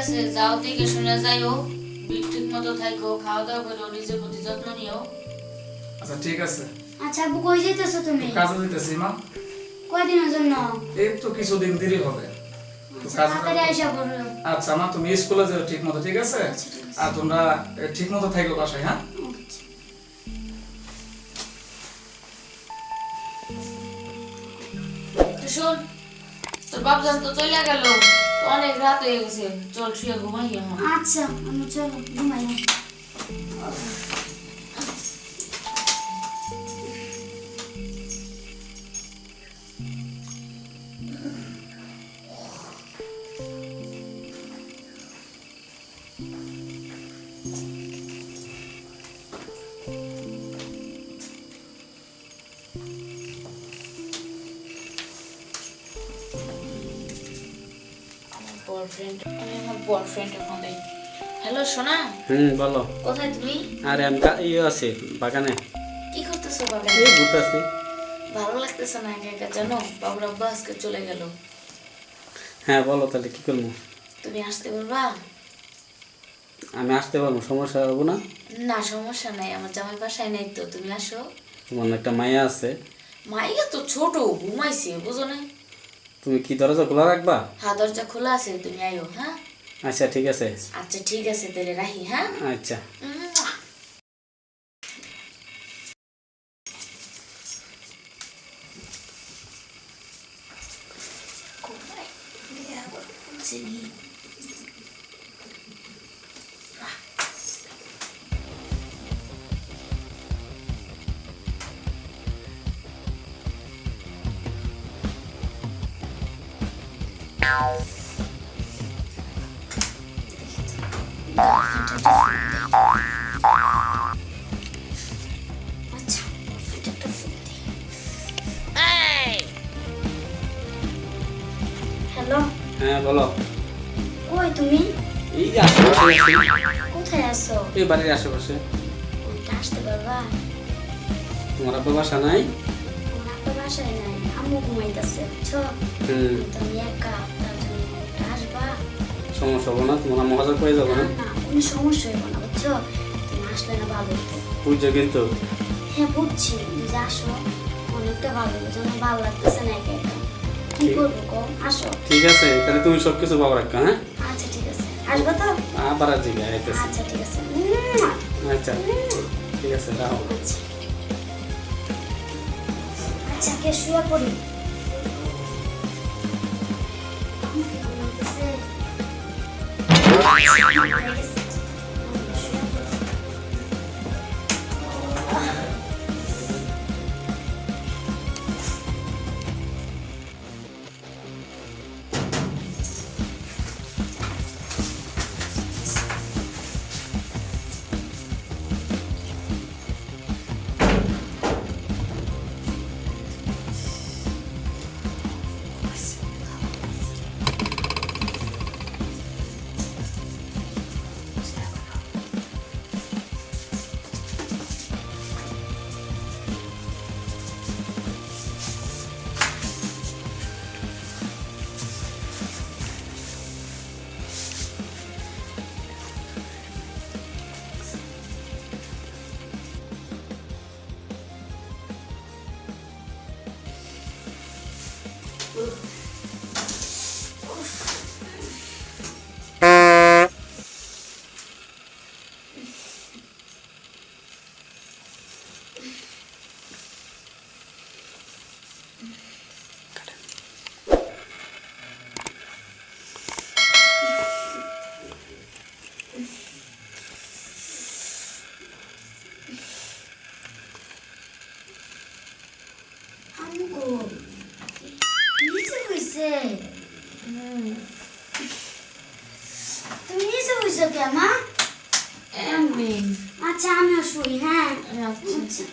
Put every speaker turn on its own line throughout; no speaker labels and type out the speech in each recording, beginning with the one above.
আছে যাও থেকে শুনে যাইও। বিট ঠিক মতো থাকো খাওয়া দাওয়া করো নিজের প্রতি যত্ন নিও।
আচ্ছা ঠিক আছে।
আচ্ছা আব্বু কই যাইতেছো তুমি?
কাজে দিতেছি মা।
কয়দিনের জন্য?
এই তো কিছুদিন দেরি হবে।
আচ্ছা,
আচ্ছা মা তুমি স্কুলে যাও ঠিক মতো ঠিক আছে?
আচ্ছা।
আর তোমরা ঠিক মতো থাকো বাসায় হ্যাঁ?
আচ্ছা।
তো শোন তোর বাপজান তো চলে গেল। অনেক রাত হয়ে গেছে চল শুয়ে ঘুমাই
আচ্ছা আমি চলো ঘুমাই
বয়ফ্রেন্ড আমি আমার বয়ফ্রেন্ড এখন দেই। হ্যালো সোনা?
হুম বলো।
কোথায় তুমি?
আরে আমি ইয়ে আছি বাগানে।
কি করতেছো বাবা
এই ঘুরতেছি।
ভালো লাগতেছে না একা একা জানো? বাবুর আব্বা আজকে চলে গেল।
হ্যাঁ বলো তাহলে কি করব?
তুমি আসতে পারবা?
আমি আসতে পারব সমস্যা হব না?
না সমস্যা নাই আমার জামাই বাসায় নেই তো তুমি আসো।
তোমার একটা মায়া আছে।
মাইয়া তো ছোট ঘুমাইছে বুঝো না
তুমি কি দরজা খোলা রাখবা?
হা দরজা খোলা আছে তুমি আইও হ্যাঁ?
আচ্ছা ঠিক আছে।
আচ্ছা ঠিক আছে তাহলে রাখি হ্যাঁ?
আচ্ছা।
হ্যালো
হ্যাঁ বলো।
কই তুমি?
এই যে আশেপাশে আছি।
কোথায় আছো?
এই বাড়ির আশেপাশে।
ওইটা আসতে পারবা?
তোমার আপনার বাসা নাই?
আমার তো বাসায় নাই আম্মু ঘুমাইতেছে বুঝছ?
হুম।
তো আমি একা।
সমস্যা হব না তোমার আম্মু পেয়ে যাব
না। কোনো সমস্যা হইব না বুঝছ? তুমি আসলে না ভালো
বুঝছ কিন্তু?
হ্যাঁ বুঝছি যে আসো অনেকটা ভালো হতো যেন ভালো লাগতেছে না একা একা। কি করব কো আসো।
ঠিক আছে তাহলে তুমি সব কিছু পাবো রাখো হ্যাঁ?
আচ্ছা ঠিক আছে। আসবা তো?
আবার আজ
আচ্ছা ঠিক আছে।
আচ্ছা ঠিক আছে রাখো।
আচ্ছা। আচ্ছা কে শুয়ে পড়ি? Peace. হইছে তুমি নিচে হইছো কে মা? আচ্ছা আমিও শুই হ্যাঁ।
আচ্ছা।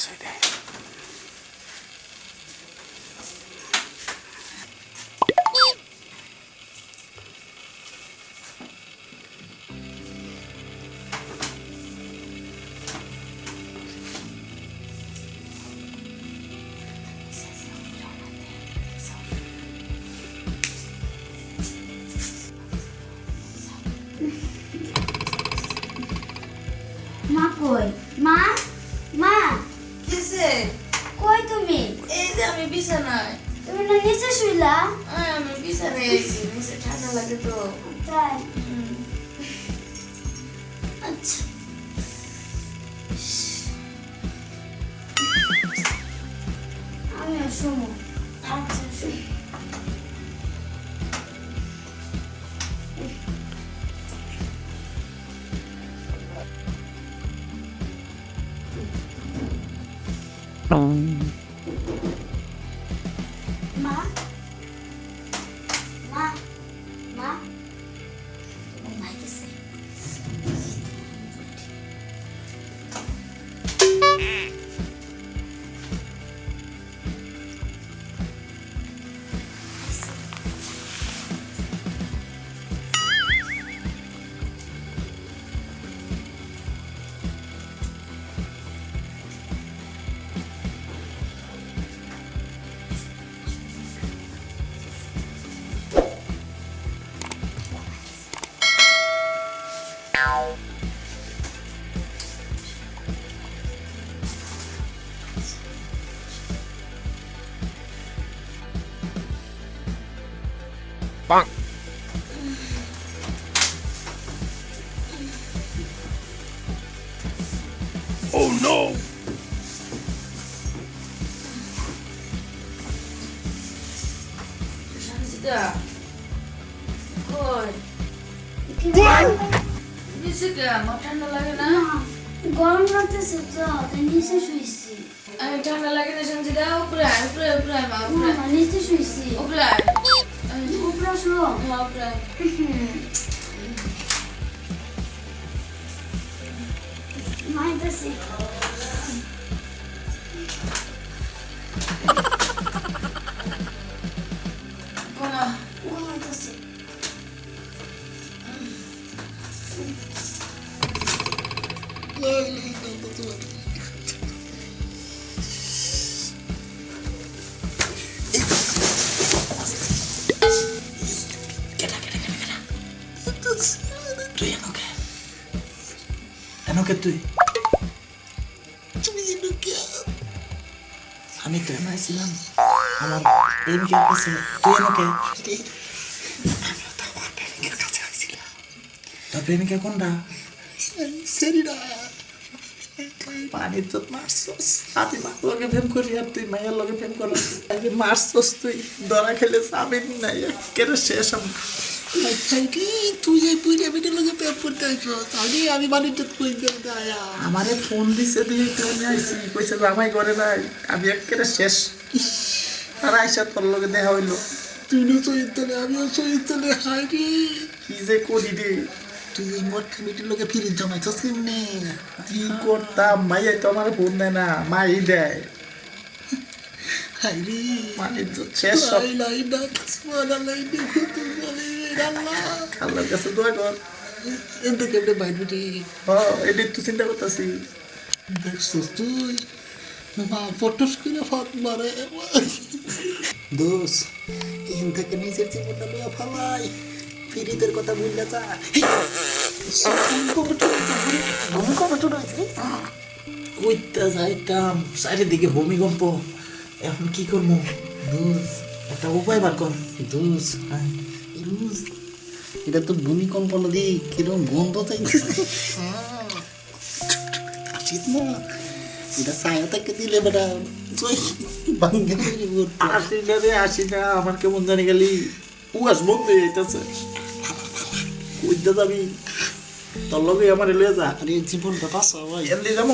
それで。マ
コ
イ。
আচ্ছা শোন। মা
শান্তিদা কই
কি বলো?
নিচে কে আমার ঠান্ডা লাগে না
না, গরম লাগতেছে তো তাই নিচে শুইছি
আমি ঠান্ডা লাগে না শান্তিদা উপরে আয় উপরে উপরে আয় মা উপরে
না, নিচে শুইছি
উপরে proszę.
Dobra.
Maj
dosyć.
তুই। আমি তো এনাইছিলাম আমার প্রেমিকের কাছে তুই এনকে তোর প্রেমিকা কোনটা? সেরিরা পানির তো মারছস। আমি মার লগে প্রেম করি আর তুই মায়ের লগে প্রেম কর মারছস তুই। ধরা খেলে সাবিন নাই। কেন শেষ আমার।
তুই এই পুইরে বেটে লোকে পেপ করতে আইছো তাহলে আমি বাড়িতে কই দেব
আমারে ফোন দিছে দিয়ে তো আমি আইছি কইছে জামাই করে নাই আমি একেবারে শেষ। আর আইসা তোর লগে দেখা হইল।
তুই না চৈতলে আমিও চৈতলে হাই রে।
কি যে করি রে।
তুই এই মদ খাবিটির লোকে ফিরে জমাইছস কেমনে?
কি করতাম? মাইয়াই তো আমার ফোন দেয় না মাই দেয়।
হাই রে।
মানে তো শেষ সব।
লাই লাই ডাক মারা লাই দেখো তুই বলে আল্লাহ
আল্লাহর কাছে দোয়া কর
এতে কেমনে বাইরে রে
হ এটাই তো চিন্তা করতেছি।
দেখছস তুই। মা ফটোস করে মারে। দোষ এখান থেকে নিজের জীবনটা লইয়া ফালাই। ফিরিতের কথা বুঝলে যা।
কইতে যাইতাম চারিদিকে ভূমিকম্প। এখন কি করব
দোষ
একটা উপায় বার কর।
দোষ এটা তো ভূমিকম্প নদী কীরকম গন্ধ চাইতেছে আসিস না। এটা ছায়া থেকে দিলে বেটা।
আসি না রে আসি না। আমার কেমন জানি গেলি উয়াস বন্ধ হয়ে যাইতেছে। কইতে যাবি। তোর লগে আমার লয়ে যা।
আরে জীবনটা বাঁচা ভাই।
এমনি যাব।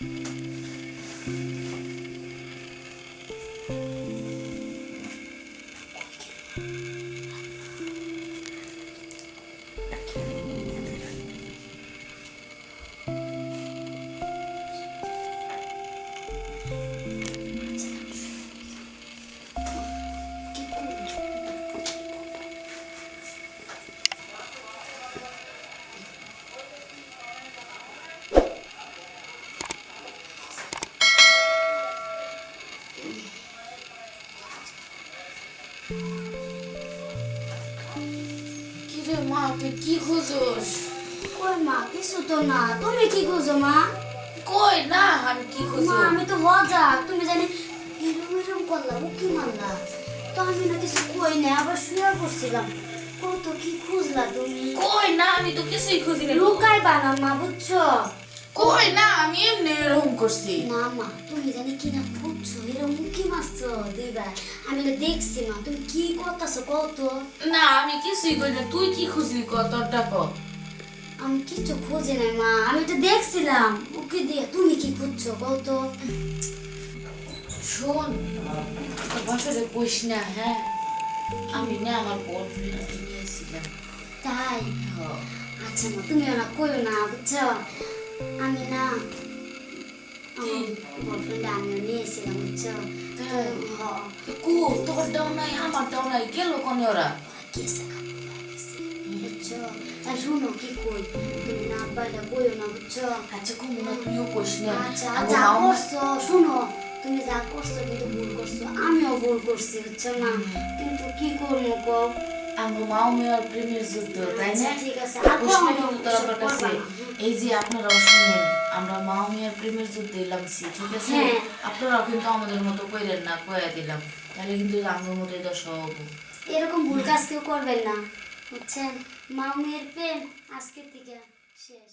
thank you তুই কি খুঁজোস?
কই মা কিছু তো না। তুমি কি খুঁজো মা?
কই না আমি কি
মা
খুঁজো?
আমি তো মজা। তুমি জানি এরম এরম করলা উকি মারলা তো আমি না কিছু কই না আবার শুয়ে করছিলাম কত কি খুঁজলা তুমি?
কই না আমি তো কিছুই খুঁজি না
লুকাই বানা মা বুঝছ?
কই না আমি এমনি এরকম করছি।
না মা তুমি জানি কি না এরম উকি মারছো দুইবার আমি না দেখছি মা তুমি কি করতেছো কত
না আমি কিছুই করি না তুই কি খুঁজলি কত টাকা
আমি কিছু খুঁজে নাই মা আমি তো দেখছিলাম উকি দিয়ে তুমি কি খুঁজছো কত
শোন বাসারে কইস না হ্যাঁ আমি না আমার বয়ফ্রেন্ড নিয়েছিলাম
তাই। আচ্ছা মা তুমি না কইও না বুঝছ আমি না
কো তোর দাও নাই আমার দাও নাই গেল কোনে ওরা
শুনো কি কই তুমি না পাইলে কইও না বুঝছ
আচ্ছা তুইও কইস না
আচ্ছা করছ শুনো তুমি যা করছ কিন্তু ভুল আমিও ভুল করছি বুঝছ না কিন্তু কি করব কও
আমার মাও মেয়ের প্রেমের যুদ্ধ তাই না
ঠিক আছে আর
কইস না
কখনো
কিন্তু তোর
এসব
কাছে এই যে আপনারাও শুনেন আমরা মাও মেয়ের প্রেমের যুদ্ধে লাগছি ঠিক আছে। আপনারাও কিন্তু আমাদের মতো কইরেন না কয়া দিলাম তাহলে কিন্তু আমার মতো দশা হব
এরকম ভুল কাজ কেউ করবেন না বুঝছেন মাও মেয়ের প্রেম আজকের থেকে শেষ